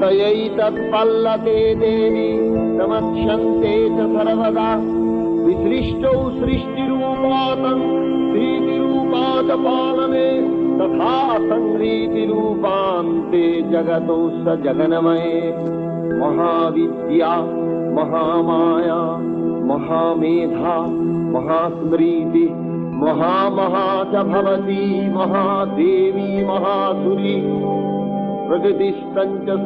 तयैतत्पल्लते देवी समक्षन्ते च सर्वदा। विसृष्टौ सृष्टिरूपातम् प्रीतिरूपा च पालने तथा संह्रीतिरूपान्ते जगतौ स जगन्मये। महाविद्या महामाया महामेधा महास्मृति महामहा च भवती महादेवी महासुरी प्रकृतिश्च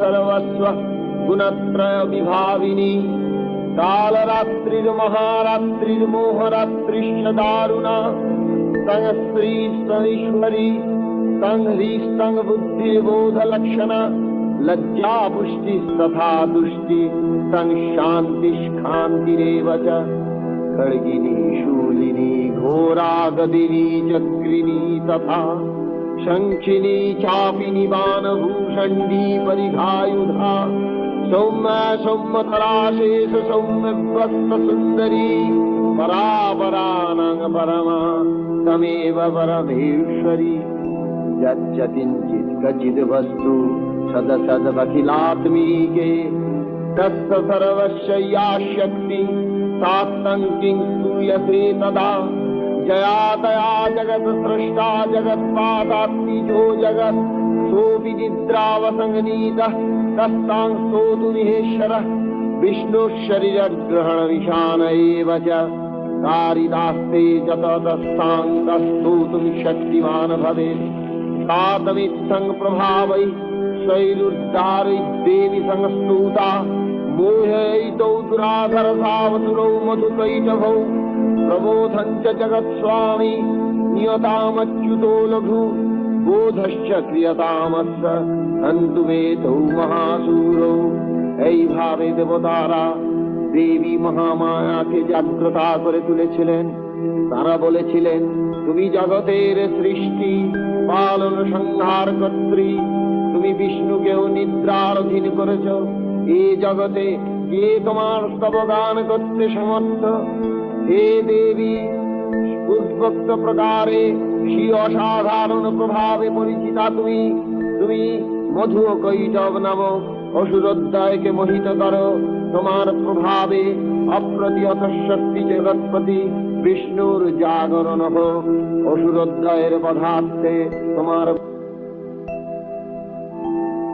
सर्वस्व गुणत्रयविभाविनी। कालरात्रिर्महारात्रिर्मोहरात्रिश्च दारुणा संस्त्रीस्तरी संह्रीस्तङ् बुद्धिर्बोधलक्षण लज्जा पुष्टिस्तथा दुष्टि तङ्शान्तिष्रेव च। खड्गिनी शूलिनी घोराददिनी चक्रिणी तथा। शङ्खिनी चापि निबानभूषण्डी परिधायुधा। सौम्या सौम्यतराशेष सौम्यग्वसुन्दरी परापरानम् परमा तमेव परमेश्वरी। यच्च किञ्चित् क्वचिद्वस्तु सदसद्वखिलात्मीके तत्त सर्वश्या शक्ति सात्तङ्किं किम् तदा। जया तया जगत् सृष्टा जगत्पादात्मिजो जगत् सोऽपि निद्रावसङ्गनीतः तस्तां स्तोतुमिहेश्वरः विष्णुः शरीरग्रहणविशान एव च कारिदास्ते च ततस्ताङ्गस्तोतुं शक्तिमान् भवेत् तातमित्थं प्रभावै शैलुर्दारैर्देवि संस्तूता मोहयितौ दुराधरसावसुरौ मधुकैटभौ प्रबोधं च जगत्स्वामी नियतामच्युतो लघु বোধশ্চ ক্রিয়তামস্য হন্তুমেতৌ মহাসূরৌ এইভাবে দেবতারা দেবী মহামায়াকে জাগ্রতা করে তুলেছিলেন তারা বলেছিলেন তুমি জগতের সৃষ্টি পালন সংহার কর্ত্রী তুমি বিষ্ণুকেও নিদ্রার অধীন করেছ এই জগতে কে তোমার স্তবগান করতে সমর্থ হে দেবী, উদ্ভক্ত প্রকারে সেই অসাধারণ প্রভাবে পরিচিতা তুমি। তুমি মধু কৈটব নামক অসুরোদ্দয়কে মোহিত করো। তোমার প্রভাবে অপ্রতিহত শক্তি জগৎপতি বিষ্ণুর জাগরণ হোক। অসুরোদ্দয়ের পদার্থে তোমার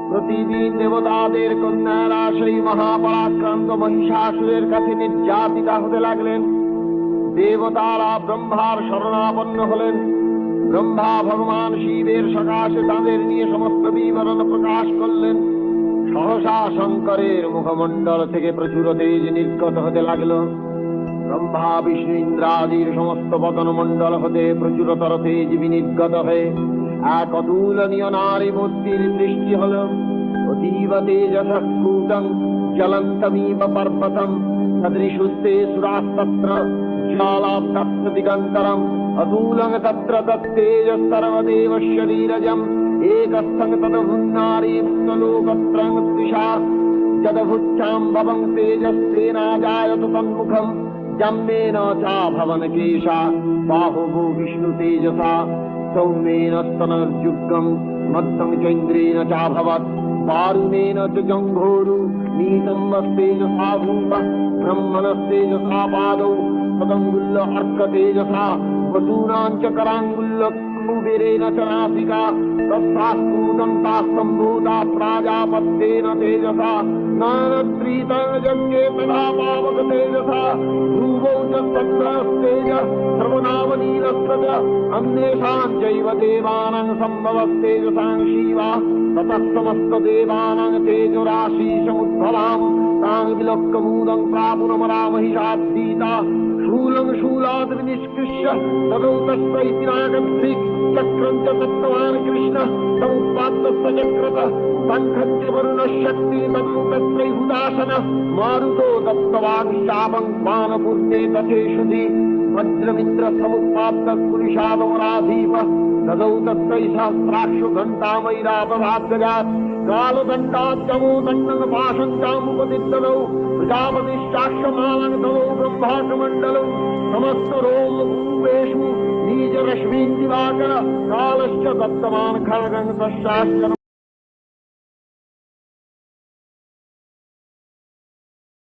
প্রতিদিন দেবতাদের কন্যারা, সেই মহাপরাক্রান্ত মহিষাসুরের কাছে নির্যাতিতা হতে লাগলেন। দেবতারা ব্রহ্মার শরণাপন্ন হলেন। ব্রহ্মা ভগবান শিবের সকাশে তাদের নিয়ে সমস্ত বিবরণ প্রকাশ করলেন। সহসা শঙ্করের মুখমণ্ডল থেকে প্রচুর তেজ নির্গত হতে লাগল। ব্রহ্মা, বিষ্ণু, ইন্দ্রাদির সমস্ত পতন মণ্ডল হতে প্রচুরতর তেজ বিনির্গত হয়ে এক অতুলনীয় নারী মূর্তির সৃষ্টি হল। অতীব তেজস কূটং জ্বলন্তমিব পর্বতম, সদৃশুস্তে সুরাস্তত্র। ज्वालाप्तप्त दिगन्तरम् अतूलं तत्र तत्तेजः सर्वदेव शरीरजम् एकस्थं तदभुन्नारीमुक्तलोकत्रं द्विषा जदभुच्छाम् भवम् तेजस्तेनाजायत तन्मुखम् जम्मेन चाभवन केशा बाहुभो विष्णुतेजसा सौम्येन स्तनर्जुग्गम् मत्तं चैन्द्रेण चाभवत् वारुणेन च जङ्घोरु नीतं वस्तेजसा भूम ब्रह्मणस्तेजसा पादौ पदङ्गुल्ल अर्कतेजसा वसूनाञ्च कराङ्गुल्ल कुबेरेण च नासिका तस्सास्तूदन्तास्तम्भूता प्राजापत्येन तेजसा नानत्रीतजज्ञे तथा पावक तेजसा ध्रुवौ च तत्रस्तेज सर्वनामनीलस्य च अन्येषां चैव देवानां सम्भवस्तेजसां शिवा ততঃ সমস্ত দেবানাং তেজরাশিসমুদ্ভবাম তাং বিলক্ষ মূলং প্রাপুরমরা মহিষাদ্দীতা शूलं शूलाद् विनिष्कृष्य तदौ तस्य इति नागन्धिक् चक्रं च दत्तवान् कृष्ण समुत्पात्तस्य चक्रत शङ्खस्य वरुणशक्ति तदौ तत्रैहुदासन मारुतो दत्तवान् शापं पानपूर्णे तथेषुधि वज्रमिन्द्र समुत्पात्त कुलिशादमराधीप तदौ तत्रै सहस्राक्षु घण्टामैरापभाद्गजात् कालदण्डाद्यमो दण्डन पाशञ्चामुपदिद्दलौ प्रजापतिश्चाक्षमालङ्कलौ ब्रह्माण्डमण्डलौ समस्त रोमकूपेषु नीचरश्मीन् दिवाकर कालश्च दत्तवान् खड्गं तस्याश्च